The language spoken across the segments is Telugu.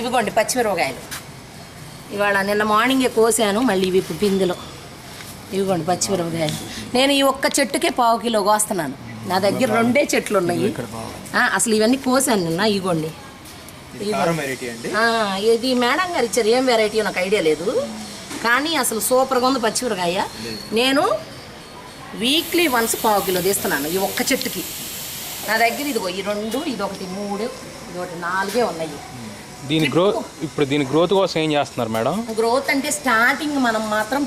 ఇవిగోండి పచ్చిమిరపకాయలు. ఇవాళ నిన్న మార్నింగే కోసాను మళ్ళీ ఇవి ఇప్పుడు పిందెలో ఇవిగోండి పచ్చిమిరపకాయలు. నేను ఈ ఒక్క చెట్టుకే పావు కిలో కోస్తున్నాను. నా దగ్గర రెండే చెట్లు ఉన్నాయి. అసలు ఇవన్నీ కోసాను నిన్న ఇగోండి ఇది మేడం గారు ఇచ్చారు ఏం వెరైటీ నాకు ఐడియా లేదు. కానీ అసలు సూపర్గా ఉంది పచ్చిమిరకాయ నేను వీక్లీ వన్స్ పావు కిలో తీస్తున్నాను ఈ ఒక్క చెట్టుకి. నా దగ్గర ఇదిగో ఈ రెండు ఇది ఒకటి మూడు ఇది ఒకటి నాలుగే ఉన్నాయి. దీని గ్రోత్ ఇప్పుడు దీని గ్రోత్ కోసం ఏం చేస్తున్నారు మేడం? గ్రోత్ అంటే స్టార్టింగ్ మనం మాత్రం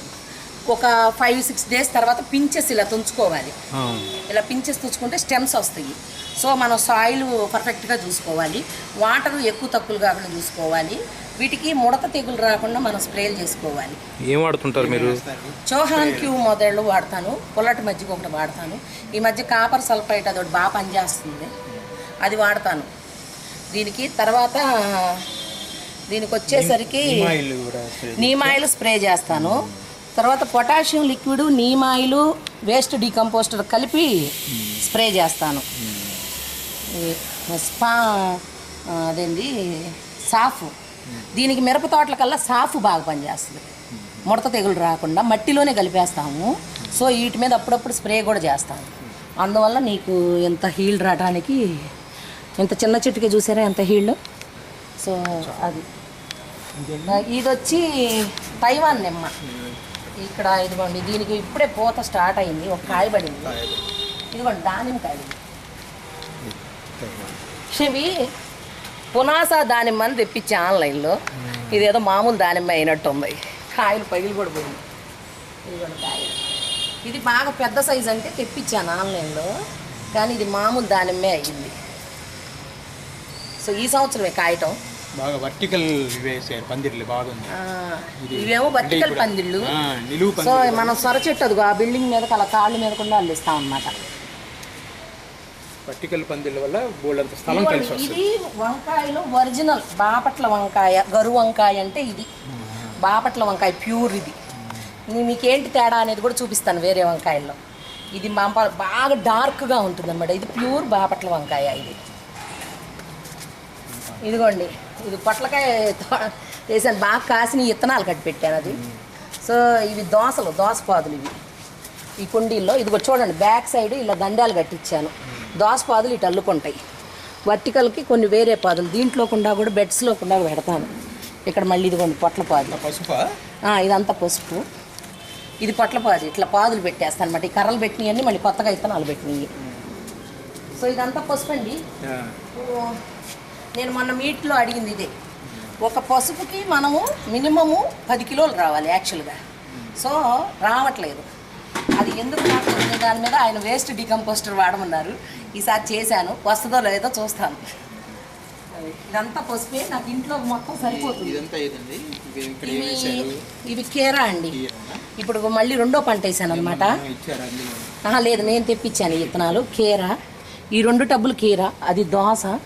ఒక ఫైవ్ సిక్స్ డేస్ తర్వాత పించెస్ ఇలా తుంచుకోవాలి. ఇలా పించెస్ తుంచుకుంటే స్టెమ్స్ వస్తాయి. సో మనం సాయిల్ పర్ఫెక్ట్గా చూసుకోవాలి. వాటర్ ఎక్కువ తక్కువలు కాకుండా చూసుకోవాలి. వీటికి ముడత తెగులు రాకుండా మనం స్ప్రేలు చేసుకోవాలి. ఏం వాడుతుంటారు మీరు? చోహాన్ క్యూ మొదళ్ళు వాడతాను. పొల్లటి మజ్జిగ ఒకటి వాడతాను. ఈ మధ్య కాపర్ సల్ఫైట్ అదొకటి బాగా పనిచేస్తుంది. అది వాడతాను. దీనికి తర్వాత దీనికి వచ్చేసరికి నీమాయిల్ స్ప్రే చేస్తాను. తర్వాత potassium liquid neem oil waste decomposer కలిపి స్ప్రే చేస్తాను. స్పా అదేంది? సాఫ్. దీనికి మిరప తోటల కల్లా సాఫ్ బాగా పనిచేస్తుంది. ముడత తెగులు రాకుండా మట్టిలోనే కలిపేస్తాము. సో వీటి మీద అప్పుడప్పుడు స్ప్రే కూడా చేస్తాము అందువల్ల నీకు ఎంత హీల్ రావడానికి ఇంత చిన్న చెట్టుకే చూసారా ఎంత హీల్డ్ సో అది. ఇది వచ్చి తైవాన్ నిమ్మ. ఇక్కడ ఇదిగోండి దీనికి ఇప్పుడే పూత స్టార్ట్ అయింది ఒక కాయ పడింది. ఇదిగోండి దానిమ్మకాయలు. ఇవి పునాస దానిమ్మ అని తెప్పించి ఆన్లైన్లో. ఇదేదో మామూలు దానిమ్మ అయినట్టు ఉంది కాయలు పగిలి కూడా పోయింది ఇదిగోండి కాయలు. ఇది బాగా పెద్ద సైజ్ అంటే తెప్పించాను ఆన్లైన్లో కానీ ఇది మామూలు దానిమ్మే అయ్యింది సో ఈ సంవత్సరమే కాయటం. బాగా వర్టికల్ వేసారు పందిర్లు బాగుంది. ఇవేమో వర్టికల్ పందిళ్ళు. నిలువు సో మనం సొర చెట్టు అదిగో ఆ బిల్డింగ్ మీద అలా కాళ్ళ మీద కూడా అల్లిస్తాం అనమాట వర్టికల్ పందిర్ల వల్ల బోల్డంత స్థలం కలిసి ఇది వంకాయలో ఒరిజినల్ బాపట్ల వంకాయ గరు వంకాయ అంటే ఇది. బాపట్ల వంకాయ ప్యూర్ ఇది. నీ- మీకేంటి తేడా అనేది కూడా చూపిస్తాను వేరే వంకాయల్లో. ఇది మా బాగా డార్క్గా ఉంటుంది అనమాట ఇది ప్యూర్ బాపట్ల వంకాయ ఇది. ఇదిగోండి. ఇది పొట్లకాయ వేసాను. బాగా కాసిన ఇత్తనాలు కట్టి పెట్టాను అది. సో ఇవి దోసలు దోసపాదులు ఇవి. ఈ కుండీల్లో ఇదిగో చూడండి బ్యాక్ సైడ్ ఇలా దండాలు కట్టించాను దోసపాదులు ఇటు అల్లుకుంటాయి. వర్టికల్కి కొన్ని వేరే పాదులు. దీంట్లో కుండా కూడా బెడ్స్లో కూడా పెడతాను. ఇక్కడ మళ్ళీ ఇదిగోండి పొట్ల పాదులు పసుప? ఇదంతా పసుపు. ఇది పొట్లపాది ఇట్లా పాదులు పెట్టేస్తాను అనమాట ఈ కర్రలు పెట్టినవన్నీ మళ్ళీ కొత్తగా ఇత్తనాలు పెట్టినవి సో ఇదంతా పసుపు అండి నేను మొన్న మీట్లో అడిగింది ఇదే. ఒక పసుపుకి మనము మినిమము పది కిలోలు రావాలి యాక్చువల్గా. సో రావట్లేదు. అది ఎందుకు రావట్లేదు దాని మీద ఆయన వేస్ట్ డికంపోస్టర్ వాడమన్నారు. ఈసారి చేశాను. వస్తుందో లేదో చూస్తాను. ఇదంతా పసుపే. నాకు ఇంట్లో మొత్తం సరిపోతుంది. ఇవి కీరా అండి? ఇప్పుడు మళ్ళీ రెండో పంట వేసాను అనమాట లేదు. నేను తెప్పించాను ఈ విత్తనాలు. కీరా. ఈ రెండు టబ్బులు కీరా. అది దోస.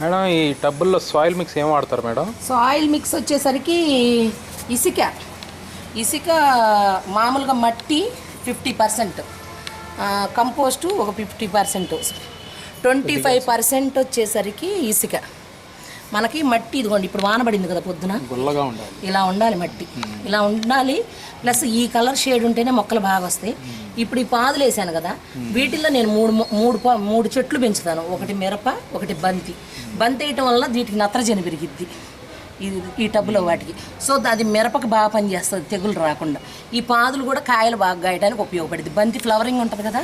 మేడం ఈ టబ్బుల్లో సాయిల్ మిక్స్ ఏం వాడతారు మేడం? సాయిల్ మిక్స్ వచ్చేసరికి ఇసుక. ఇసుక మామూలుగా మట్టి ఫిఫ్టీ పర్సెంట్. కంపోస్టు ఒక fifty percent. Twenty five percent వచ్చేసరికి ఇసుక. మనకి మట్టి ఇదిగోండి ఇప్పుడు వానబడింది కదా పొద్దున. గుల్లగా ఉండాలి. ఇలా ఉండాలి మట్టి. ఇలా ఉండాలి ప్లస్ ఈ కలర్ షేడ్ ఉంటేనే మొక్కలు బాగా వస్తాయి. ఇప్పుడు ఈ పాదులు వేసాను కదా వీటిల్లో నేను మూడు మూడు మూడు చెట్లు పెంచుతాను. ఒకటి మిరప ఒకటి బంతి. బంతి వేయటం వల్ల వీటికి నత్రజని పెరిగిద్ది. ఇది ఈ టబ్బులో వాటికి. సో అది మిరపకు బాగా పనిచేస్తుంది తెగులు రాకుండా. ఈ పాదులు కూడా కాయలు బాగా గాయడానికి ఉపయోగపడుతుంది బంతి ఫ్లవరింగ్ ఉంటుంది కదా.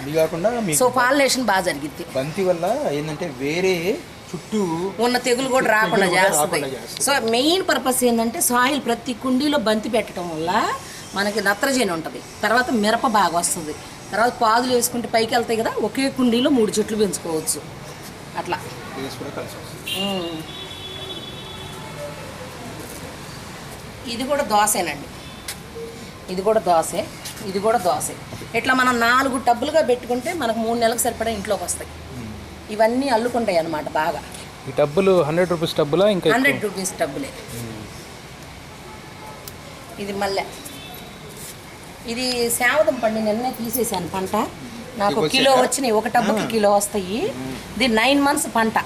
సో పాలినేషన్ బాగా జరిగిద్ది. బంతి వల్ల ఏంటంటే వేరే చుట్టూ ఉన్న తెగులు కూడా రాకుండా చేస్తుంది. సో మెయిన్ పర్పస్ ఏంటంటే సాయిల్ ప్రతి కుండీలో బంతి పెట్టడం వల్ల మనకి నత్రజని ఉంటుంది. తర్వాత మిరప బాగా వస్తుంది. తర్వాత పాదులు వేసుకుంటే పైకి వెళ్తాయి కదా ఒకే కుండీలో మూడు చెట్లు పెంచుకోవచ్చు. అట్లా. ఇది కూడా దోసేనండి. ఇది కూడా దోసే. ఇది కూడా దోసే. ఇట్లా మనం నాలుగు టబ్బులుగా పెట్టుకుంటే మనకు మూడు నెలలకు సరిపడా ఇంట్లోకి వస్తాయి. ఇవన్నీ అల్లుకుంటాయి అన్నమాట బాగా. ఈ టబ్బులు హండ్రెడ్ రూపీస్ టబ్బులా ఇంకా? హండ్రెడ్ రూపీస్ డబ్బులే ఇది మల్లె. ఇది శావదం పండు నిన్నే తీసేసాను పంట. నాకు కిలో? వచ్చినాయి. ఒక టబ్బుకి కిలో వస్తాయి. ఇది నైన్ మంత్స్ పంట.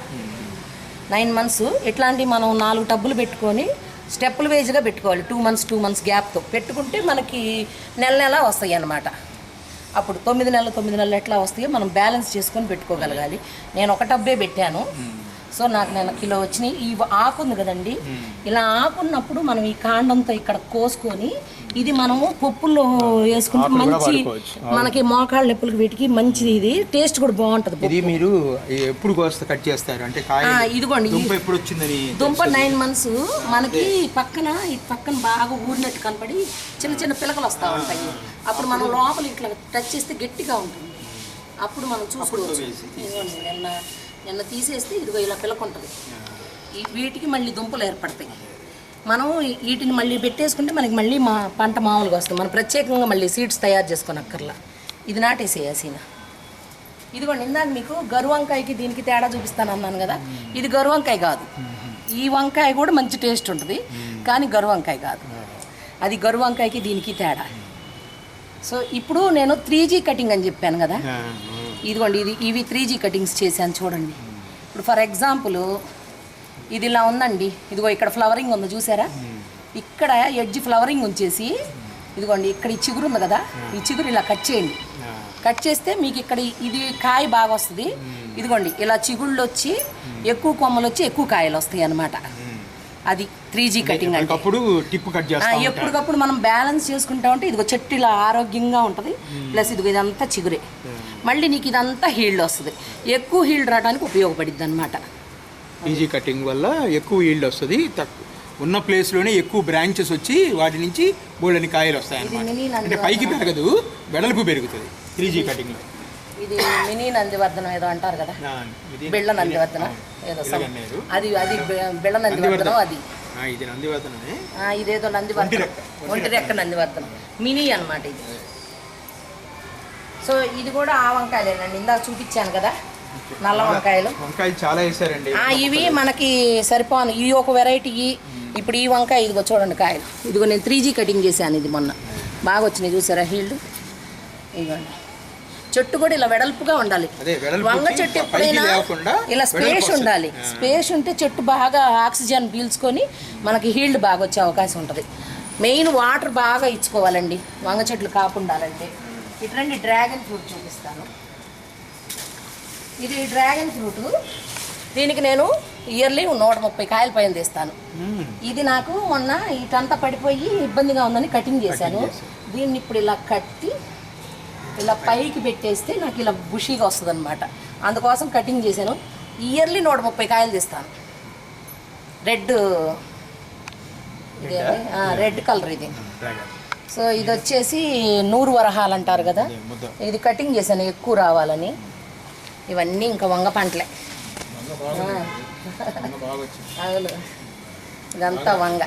Nine months. ఇట్లాంటి మనం నాలుగు టబ్బులు పెట్టుకొని స్టెప్పులు వేజ్గా పెట్టుకోవాలి. టూ మంత్స్ టూ మంత్స్ గ్యాప్తో. పెట్టుకుంటే మనకి నెల నెల వస్తాయి అన్నమాట. అప్పుడు తొమ్మిది నెలలు తొమ్మిది నెలలు ఎట్లా వస్తాయో మనం బ్యాలెన్స్ చేసుకొని పెట్టుకోగలగాలి. నేను ఒక టబ్బే పెట్టాను. సో నాకు నేను కిలో వచ్చినాయి. ఈ ఆకు ఉంది కదండి. ఇలా ఆకున్నప్పుడు మనం ఈ కాండంతో ఇక్కడ కోసుకొని ఇది మనము పప్పుల్లో వేసుకుంటే మంచి. మనకి మోకాళ్ళ నొప్పులకి వీటికి మంచిది ఇది టేస్ట్ కూడా బాగుంటుంది ఇది మీరు ఎప్పుడు కట్ చేస్తారు? అంటే ఇదిగోండి. ఎప్పుడు వచ్చిందని దుంప నైన్ మంత్స్ మనకి పక్కన ఈ పక్కన బాగా ఊరినట్టు కనపడి చిన్న చిన్న పిలకలు వస్తూ ఉంటాయి. అప్పుడు మనం లోపల ఇట్లా టచ్ చేస్తే గట్టిగా ఉంటుంది. అప్పుడు మనం చూసుకోవచ్చు. నిన్న తీసేస్తే ఇదిగో ఇలా పిలక ఉంటుంది ఈ వీటికి మళ్ళీ దుంపలు ఏర్పడతాయి. మనం వీటిని మళ్ళీ పెట్టేసుకుంటే మనకి మళ్ళీ మా పంట మామూలుగా వస్తుంది. మనం ప్రత్యేకంగా మళ్ళీ సీడ్స్ తయారు చేసుకుని అక్కర్లా ఇది నాటేసేయాసీన ఇదిగోండి ఇందాక మీకు గరు వంకాయకి దీనికి తేడా చూపిస్తాను అన్నాను కదా. ఇది గరు వంకాయ కాదు. ఈ వంకాయ కూడా మంచి టేస్ట్ ఉంటుంది కానీ గరు వంకాయ కాదు. అది గరు వంకాయకి దీనికి తేడా. సో ఇప్పుడు నేను త్రీ జీ కటింగ్ అని చెప్పాను కదా. ఇదిగోండి ఇది ఇవి త్రీ జీ కటింగ్స్ చేశాను చూడండి. ఇప్పుడు ఫర్ ఎగ్జాంపుల్ ఇది ఇలా ఉందండి. ఇదిగో ఇక్కడ ఫ్లవరింగ్ ఉంది చూసారా? ఇక్కడ ఎడ్జ్ ఫ్లవరింగ్ ఉంచేసి ఇదిగోండి ఇక్కడ ఈ చిగురు ఉంది కదా ఈ చిగురు ఇలా కట్ చేయండి. కట్ చేస్తే మీకు ఇక్కడ ఇది కాయ బాగా వస్తుంది. ఇదిగోండి ఇలా చిగుళ్ళు వచ్చి ఎక్కువ కొమ్మలు వచ్చి ఎక్కువ కాయలు వస్తాయి అన్నమాట. అది త్రీ జీ కటింగ్ అంటే. ఎప్పటికప్పుడు మనం బ్యాలెన్స్ చేసుకుంటా ఉంటే ఇదిగో చెట్టు ఇలా ఆరోగ్యంగా ఉంటుంది. ప్లస్ ఇదిగో ఇదంతా చిగురే. మళ్ళీ నీకు ఇదంతా హీల్డ్ వస్తుంది. ఎక్కువ హీల్డ్ రావడానికి ఉపయోగపడిద్ది అనమాట ఈజీ కటింగ్ వల్ల ఎక్కువ ఈల్డ్ వస్తుంది. తక్కువ ఉన్న ప్లేస్లోనే ఎక్కువ బ్రాంచెస్ వచ్చి వాటి నుంచి బోల్డని కాయలు వస్తాయి అన్నమాట అంటే పైకి పెరగదు వెడల్పు పెరుగుతుంది త్రీ జీ కటింగ్లో. ఇది మినీ నందివర్ధనం ఏదో అంటారు కదా. బిళ్ళ నందివర్ధనం ఏదో. అది అది బిళ్ళ నందివర్ధనం. అది. ఇదేదో నందివర్ధనం. ఒంటి రెక్క నందివర్ధనం. మినీ అన్నమాట ఇది. సో ఇది కూడా ఆ వంకాయలేనండి. ఇందాక చూపించాను కదా. నల్ల వంకాయలు. వంకాయలు చాలా వేసారండి ఆ, ఇవి మనకి సరిపోను. ఇవి ఒక వెరైటీ ఇప్పుడు ఈ వంకాయ ఇదిగో చూడండి కాయలు. ఇదిగో నేను త్రీ జీ కటింగ్ చేశాను ఇది మొన్న. బాగా వచ్చినాయి చూసారా హీల్డ్? ఇదిగోండి. చెట్టు కూడా ఇలా వెడల్పుగా ఉండాలి. వంగ చెట్టు ఎప్పుడైనా ఇలా స్పేస్. ఉండాలి. స్పేస్ ఉంటే చెట్టు బాగా ఆక్సిజన్ పీల్చుకొని మనకి హీల్డ్ బాగా వచ్చే అవకాశం ఉంటుంది. మెయిన్ వాటర్ బాగా ఇచ్చుకోవాలండి. వంగ చెట్లు కాకుండాలంటే ఇటువంటి డ్రాగన్ ఫ్రూట్ చూపిస్తాను. ఇది డ్రాగన్ ఫ్రూట్. దీనికి నేను ఇయర్లీ నూట ముప్పై కాయల పైన తీస్తాను. ఇది నాకు మొన్న ఇటంతా పడిపోయి ఇబ్బందిగా ఉందని కటింగ్ చేశాను. దీన్ని ఇప్పుడు ఇలా కట్టి ఇలా పైకి పెట్టేస్తే నాకు ఇలా బుషీగా వస్తుంది అనమాట అందుకోసం కటింగ్ చేశాను. ఇయర్లీ నూట ముప్పై కాయలు తీస్తాను. రెడ్ రెడ్ కలర్ ఇది. డ్రాగన్. సో ఇది వచ్చేసి నూరు వరహాలు అంటారు కదా. ఇది కటింగ్ చేశాను ఎక్కువ రావాలని. ఇవన్నీ ఇంకా వంగ పంటలే. అవును. ఇదంతా వంగ.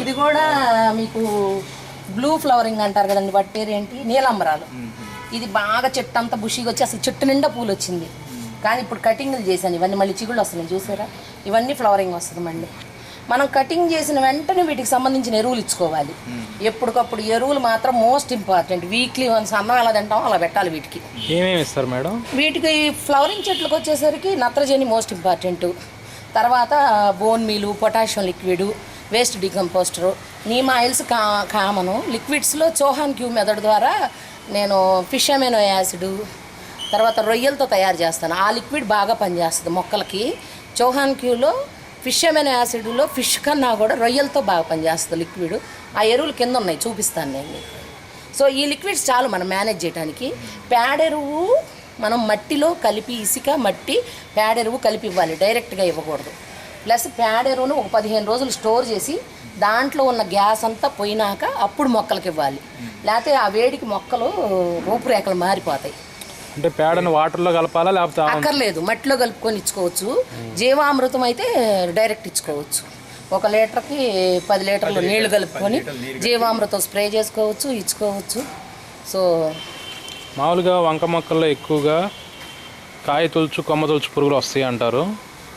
ఇది కూడా మీకు బ్లూ ఫ్లవరింగ్ అంటారు కదండి వాటి పేరు ఏంటి నీలంబరాలు ఇది బాగా చెట్టు అంతా బుషిగా వచ్చి అసలు చెట్టు నిండా పూలు వచ్చింది. కానీ ఇప్పుడు కటింగ్లు చేశాను ఇవన్నీ మళ్ళీ చిగుళ్ళు వస్తున్నాయి చూసారా? ఇవన్నీ ఫ్లవరింగ్ వస్తుంది మళ్ళీ. మనం కటింగ్ చేసిన వెంటనే వీటికి సంబంధించిన ఎరువులు ఇచ్చుకోవాలి. ఎప్పటికప్పుడు ఎరువులు మాత్రం మోస్ట్ ఇంపార్టెంట్ వీక్లీ వన్స్ అన్నం ఎలా తింటామో అలా పెట్టాలి వీటికి. ఏమేమి ఇస్తారు మేడం? వీటికి ఫ్లవరింగ్ చెట్లకు వచ్చేసరికి నత్రజని మోస్ట్ ఇంపార్టెంట్ తర్వాత bone meal potassium liquid waste decomposer neem oils కా కామను. లిక్విడ్స్లో చోహాన్ క్యూ మెథడ్ ద్వారా నేను ఫిష్ అమెనో యాసిడ్ తర్వాత రొయ్యలతో తయారు చేస్తాను. ఆ లిక్విడ్ బాగా పనిచేస్తుంది మొక్కలకి. చౌహాన్ క్యూలో ఫిష్ ఏమైనా యాసిడ్లో ఫిష్ కన్నా కూడా రొయ్యలతో బాగా పనిచేస్తుంది లిక్విడ్. ఆ ఎరువులు కింద ఉన్నాయి చూపిస్తాను నేను మీకు. సో ఈ లిక్విడ్స్ చాలు మనం మేనేజ్ చేయడానికి పేడెరువు మనం మట్టిలో కలిపి ఇసుక మట్టి పేడెరువు కలిపి ఇవ్వాలి డైరెక్ట్గా ఇవ్వకూడదు. ప్లస్ పేడెరువును ఒక పదిహేను రోజులు స్టోర్ చేసి దాంట్లో ఉన్న గ్యాస్ అంతా పోయినాక అప్పుడు మొక్కలకి ఇవ్వాలి. లేకపోతే ఆ వేడికి మొక్కలు రూపురేఖలు మారిపోతాయి. అంటే పేడను వాటర్లో కలపాలా లేకపోతే అక్కర్లేదు మట్టిలో కలుపుకొని ఇచ్చుకోవచ్చు. జీవామృతం అయితే డైరెక్ట్ ఇచ్చుకోవచ్చు. ఒక లీటర్కి పది లీటర్లు నీళ్ళు కలుపుకొని జీవామృతం స్ప్రే చేసుకోవచ్చు ఇచ్చుకోవచ్చు. సో మామూలుగా వంక మొక్కల్లో ఎక్కువగా కాయ తొలుచు కొమ్మ తొలుచు పురుగులు వస్తాయి అంటారు.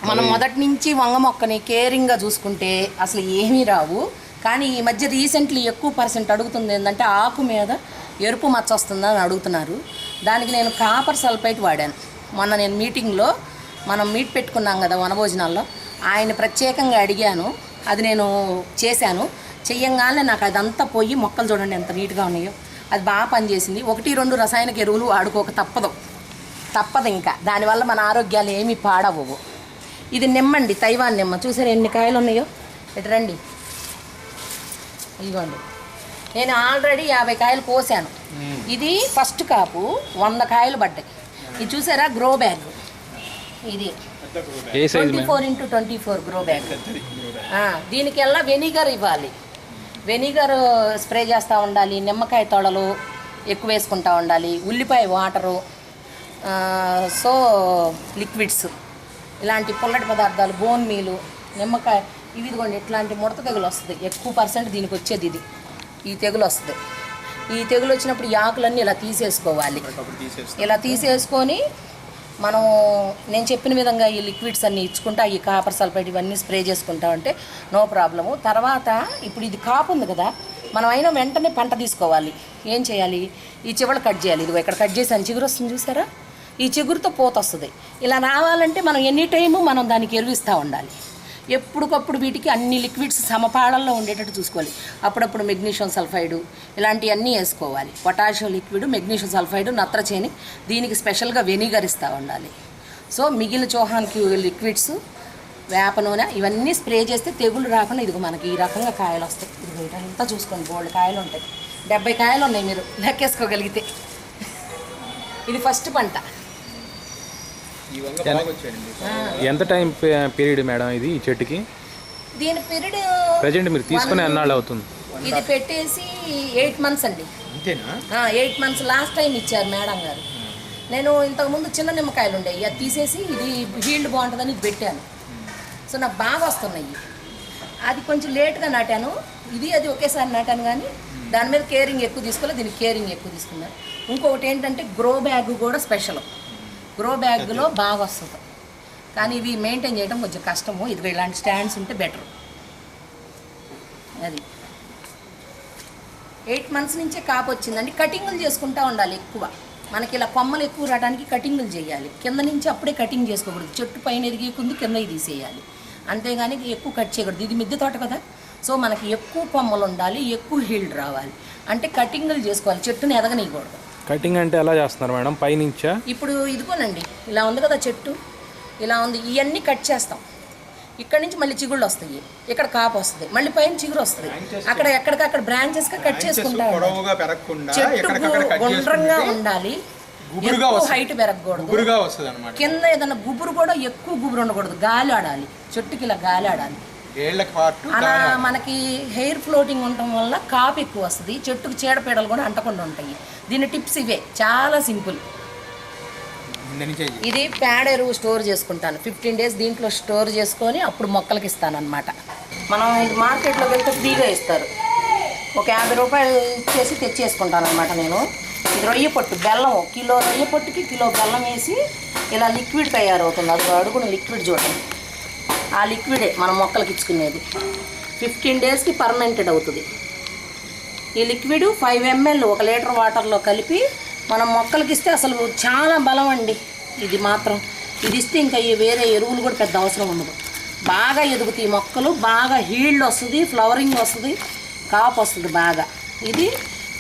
మనం మొదటి నుంచి వంగ మొక్కని కేరింగ్గా చూసుకుంటే అసలు ఏమీ రావు. కానీ ఈ మధ్య రీసెంట్లీ ఎక్కువ పర్సెంట్ అడుగుతుంది ఏంటంటే ఆకు మీద ఎరుపు మచ్చ వస్తుందని అడుగుతున్నారు. దానికి నేను కాపర్ సల్ఫైట్ వాడాను. మొన్న నేను మీటింగ్లో మనం మీట్ పెట్టుకున్నాం కదా వనభోజనాల్లో ఆయన ప్రత్యేకంగా అడిగాను అది నేను చేశాను. చెయ్యంగానే నాకు అదంతా పోయి మొక్కలు చూడండి ఎంత నీట్గా ఉన్నాయో. అది బాగా పనిచేసింది. ఒకటి రెండు రసాయనిక ఎరువులు వాడుకోక తప్పదు. తప్పదు ఇంకా. దానివల్ల మన ఆరోగ్యాలు ఏమీ పాడవవు ఇది నిమ్మండి తైవాన్ నిమ్మ. చూసారు ఎన్ని కాయలు ఉన్నాయో ఎటు రండి. ఇదిగోండి. నేను ఆల్రెడీ యాభై కాయలు కోసాను. ఇది ఫస్ట్ కాపు వంద కాయలు పడ్డాయి. ఇది చూసారా? గ్రో బ్యాగ్ ఇది. Twenty four into twenty four grow bag దీనికెల్లా vinegar ఇవ్వాలి. వెనిగర్ స్ప్రే చేస్తూ ఉండాలి నిమ్మకాయ తొడలు ఎక్కువ వేసుకుంటూ ఉండాలి ఉల్లిపాయ వాటరు ఆ, సో లిక్విడ్స్ ఇలాంటి పుల్లటి పదార్థాలు బోన్ మీలు నిమ్మకాయ ఇవి ఇదిగోండి ఇట్లాంటి ముడత తెగులు వస్తుంది. ఎక్కువ పర్సెంట్ దీనికి వచ్చేది ఇది. ఈ తెగులు వస్తుంది. ఈ తెగులు వచ్చినప్పుడు ఈ ఆకులన్నీ ఇలా తీసేసుకోవాలి. ఇలా తీసేసుకొని మనం నేను చెప్పిన విధంగా ఈ లిక్విడ్స్ అన్ని ఇచ్చుకుంటా ఈ కాపర్ సల్ఫైడ్ ఇవన్నీ స్ప్రే చేసుకుంటా ఉంటే నో ప్రాబ్లము. తర్వాత ఇప్పుడు ఇది కాపు ఉంది కదా మనం అయినా వెంటనే పంట తీసుకోవాలి. ఏం చేయాలి? ఈ చివరి కట్ చేయాలి. ఇదిగో ఇక్కడ కట్ చేసి చిగురు వస్తుంది చూసారా? ఈ చిగురుతో పోత వస్తుంది ఇలా రావాలంటే మనం ఎనీ టైము మనం దానికి ఎరువిస్తూ ఉండాలి. ఎప్పటికప్పుడు వీటికి అన్ని లిక్విడ్స్ సమపాళల్లో ఉండేటట్టు చూసుకోవాలి. అప్పుడప్పుడు మెగ్నీషియం సల్ఫైడు ఇలాంటివన్నీ వేసుకోవాలి. పొటాషియం లిక్విడ్ మెగ్నీషియం సల్ఫైడు నత్రచేని దీనికి స్పెషల్గా వెనిగర్ ఇస్తూ ఉండాలి. సో మిగిలిన చోహానికి లిక్విడ్స్ వేప నూనె ఇవన్నీ స్ప్రే చేస్తే తెగులు రాకుండా ఇదిగో మనకి ఈ రకంగా కాయలు వస్తాయి. ఇదిగో ఇదంతా చూసుకోండి బోల్డ్ కాయలు ఉంటాయి. డెబ్బై కాయలు ఉన్నాయి మీరు లెక్కేసుకోగలిగితే. ఇది ఫస్ట్ పంట ఈ వంగ బాగా వచ్చాయండి ఎంత టైం పీరియడ్ మేడం ఇది ఈ చెట్టుకి? దీని పీరియడ్ ప్రజెంట్ మీరు తీసుకునే అన్నాళ్ళు అవుతుంది? ఇది పెట్టేసి ఎయిట్ మంత్స్ అండి. అంతేనా? ఎయిట్ మంత్స్ లాస్ట్ టైం ఇచ్చారు మేడం గారు. నేను ఇంతకుముందు చిన్న నిమ్మకాయలు ఉండేవి అది తీసేసి ఇది హీల్డ్ బాగుంటుందని పెట్టాను. సో నాకు బాగా వస్తున్నాయి. అది కొంచెం లేట్గా నాటాను. ఇది అది ఒకేసారి నాటాను కానీ దాని మీద కేరింగ్ ఎక్కువ తీసుకోవాలి దీనికి కేరింగ్ ఎక్కువ తీసుకున్నాను ఇంకొకటి ఏంటంటే గ్రో బ్యాగ్ కూడా స్పెషల్. గ్రో బ్యాగ్లో బాగా వస్తుంది. కానీ ఇవి మెయింటైన్ చేయడం కొంచెం కష్టము. ఇది ఇలాంటి స్టాండ్స్ ఉంటే బెటర్ అది. ఎయిట్ మంత్స్ నుంచే కాపు వచ్చిందండి. కటింగులు చేసుకుంటా ఉండాలి ఎక్కువ. మనకి ఇలా కొమ్మలు ఎక్కువ రావడానికి కటింగులు చేయాలి. కింద నుంచి అప్పుడే కటింగ్ చేసుకోకూడదు. చెట్టు పైన ఎదిగేకుంది కింద తీసేయాలి. అంతేగాని ఎక్కువ కట్ చేయకూడదు. ఇది మిద్దె తోట కదా. సో మనకి ఎక్కువ కొమ్మలు ఉండాలి. ఎక్కువ హీల్డ్ రావాలి. అంటే కటింగులు చేసుకోవాలి. చెట్టుని ఎదగనీయకూడదు. కటింగ్ అంటే ఎలా చేస్తున్నారు మేడం? పైనుంచా? ఇప్పుడు ఇదిగోనండి ఇలా ఉంది కదా చెట్టు ఇలా ఉంది ఇవన్నీ కట్ చేస్తాం. ఇక్కడ నుంచి మళ్ళీ చిగుళ్ళు వస్తాయి. ఇక్కడ కాపు వస్తుంది మళ్ళీ పైన చిగురు వస్తుంది. అక్కడ ఎక్కడికక్కడ బ్రాంచెస్గా కట్ చేసుకుంటా ఉండాలి. పొడవుగా పెరగకుండా చెట్టు ఎక్కడికక్కడ కట్ గుండ్రంగా ఉండాలి. గుబురుగా ఎక్కువ వస్తుంది. హైట్ పెరగకూడదు. కింద ఏదైనా గుబురు కూడా ఎక్కువ గుబురు ఉండకూడదు. గాలి ఆడాలి. చెట్టుకి ఇలా గాలి ఆడాలి. అలా మనకి హెయిర్ ఫ్లోటింగ్ ఉండటం వల్ల కాపు ఎక్కువ వస్తుంది. చెట్టుకు చీడపీడలు కూడా అంటకుండా ఉంటాయి. దీని టిప్స్ ఇవే చాలా సింపుల్. ఇది. పేడ ఎరువు స్టోర్ చేసుకుంటాను. ఫిఫ్టీన్ డేస్ దీంట్లో స్టోర్ చేసుకొని అప్పుడు మొక్కలకి ఇస్తాను అనమాట మనం ఇది మార్కెట్లోకి వెళ్తే ఫ్రీగా ఇస్తారు. ఒక యాభై రూపాయలు ఇచ్చేసి తెచ్చేసుకుంటాను అనమాట నేను. ఇది రొయ్య పొట్టు బెల్లం కిలో రొయ్య పొట్టుకి కిలో బెల్లం వేసి ఇలా లిక్విడ్ తయారవుతుంది. అది అడుగున లిక్విడ్ చూడండి. ఆ లిక్విడే మనం మొక్కలకి ఇచ్చుకునేది. ఫిఫ్టీన్ డేస్కి పర్మనెంటెడ్ అవుతుంది. ఈ లిక్విడ్ ఫైవ్ ఎంఎల్ ఒక లీటర్ వాటర్లో కలిపి మనం మొక్కలకి ఇస్తే అసలు చాలా బలం అండి. ఇది మాత్రం. ఇది ఇస్తే ఇంకా ఈ వేరే ఎరువులు కూడా పెద్ద అవసరం ఉండదు. బాగా ఎదుగుతాయి మొక్కలు. బాగా హీల్డ్ వస్తుంది ఫ్లవరింగ్ వస్తుంది కాపు వస్తుంది బాగా. ఇది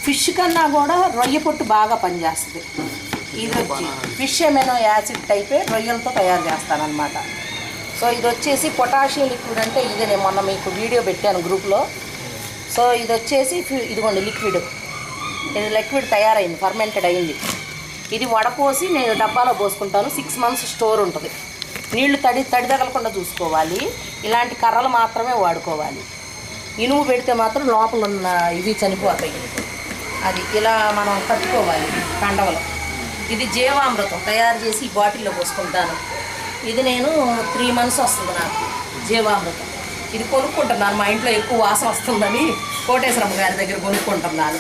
ఫిష్ కన్నా కూడా రొయ్య పొట్టు బాగా పనిచేస్తుంది. ఇది వచ్చి ఫిష్ ఎమెనో యాసిడ్ టైపే రొయ్యలతో తయారు చేస్తానన్నమాట సో ఇది వచ్చేసి పొటాషియం లిక్విడ్ అంటే ఇదే నేను మొన్న మీకు వీడియో పెట్టాను గ్రూప్లో. సో ఇది వచ్చేసి ఇదిగోండి లిక్విడ్. ఇది లిక్విడ్ తయారైంది ఫర్మెంటెడ్ అయింది. ఇది వడపోసి నేను డబ్బాలో పోసుకుంటాను సిక్స్ మంత్స్ స్టోర్ ఉంటుంది. నీళ్ళు తడి తడి తగలకుండా చూసుకోవాలి. ఇలాంటి కర్రలు మాత్రమే వాడుకోవాలి. ఇనుము పెడితే మాత్రం లోపల ఉన్న ఇవి చనిపోతాయి. అది ఇలా మనం కట్టుకోవాలి కండవలు. ఇది జీవామృతం తయారు చేసి ఈ బాటిల్లో పోసుకుంటాను. ఇది నేను త్రీ మంత్స్ వస్తుంది నాకు జీవామృతం. ఇది కొనుక్కుంటున్నాను మా ఇంట్లో ఎక్కువ వాసన వస్తుందని కోటేశ్వరమ్మ గారి దగ్గర కొనుక్కుంటున్నాను.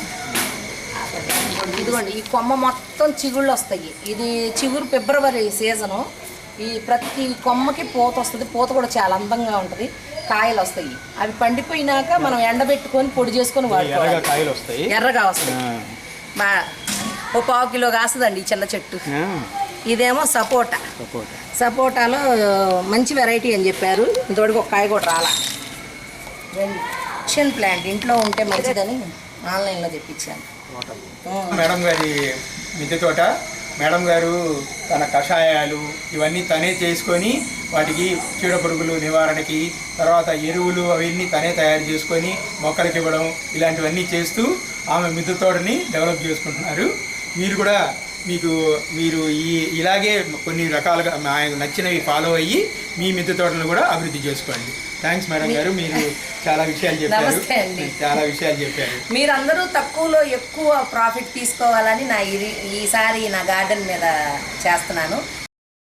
ఇదిగోండి ఈ కొమ్మ మొత్తం చిగుళ్ళు వస్తాయి. ఇది చిగురు ఫిబ్రవరి సీజను. ఈ ప్రతి కొమ్మకి పూత వస్తుంది. పూత కూడా చాలా అందంగా ఉంటుంది. కాయలు వస్తాయి. అవి పండిపోయినాక మనం ఎండబెట్టుకొని పొడి చేసుకొని ఎర్రగా వాడుకోవాలి. కాయలు వస్తాయి. ఎర్రగా వస్తాయి. మా ఓ పావు కిలో కాస్తుందండి ఈ చిన్న చెట్టు. ఇదేమో సపోటా. సపోటా. సపోటాలో మంచి వెరైటీ అని చెప్పారు. ఇంతవరకు ఒక కాయ కూడా రాలా. చిన్ ప్లాంట్. ఇంట్లో ఉంటే మంచిదని ఆన్లైన్లో తెప్పించాను. మేడం గారి మిద్దె తోట. మేడం గారు తన కషాయాలు ఇవన్నీ తనే చేసుకొని వాటికి చీడ పురుగులు నివారణకి తర్వాత ఎరువులు అవన్నీ తనే తయారు చేసుకొని మొక్కలకి ఇవ్వడం ఇలాంటివన్నీ చేస్తూ ఆమె మిద్దె తోటని డెవలప్ చేసుకుంటున్నారు. మీరు కూడా మీకు మీరు ఈ ఇలాగే కొన్ని రకాలుగా ఆయన నచ్చినవి ఫాలో అయ్యి మీ మిద్దె తోటను కూడా అభివృద్ధి చేసుకోండి. థ్యాంక్స్ మేడం గారు మీరు చాలా విషయాలు చెప్పారు. చాలా విషయాలు చెప్పారు. మీరందరూ తక్కువలో ఎక్కువ ప్రాఫిట్ తీసుకోవాలని నా ఈసారి నా గార్డెన్ మీద చేస్తున్నాను.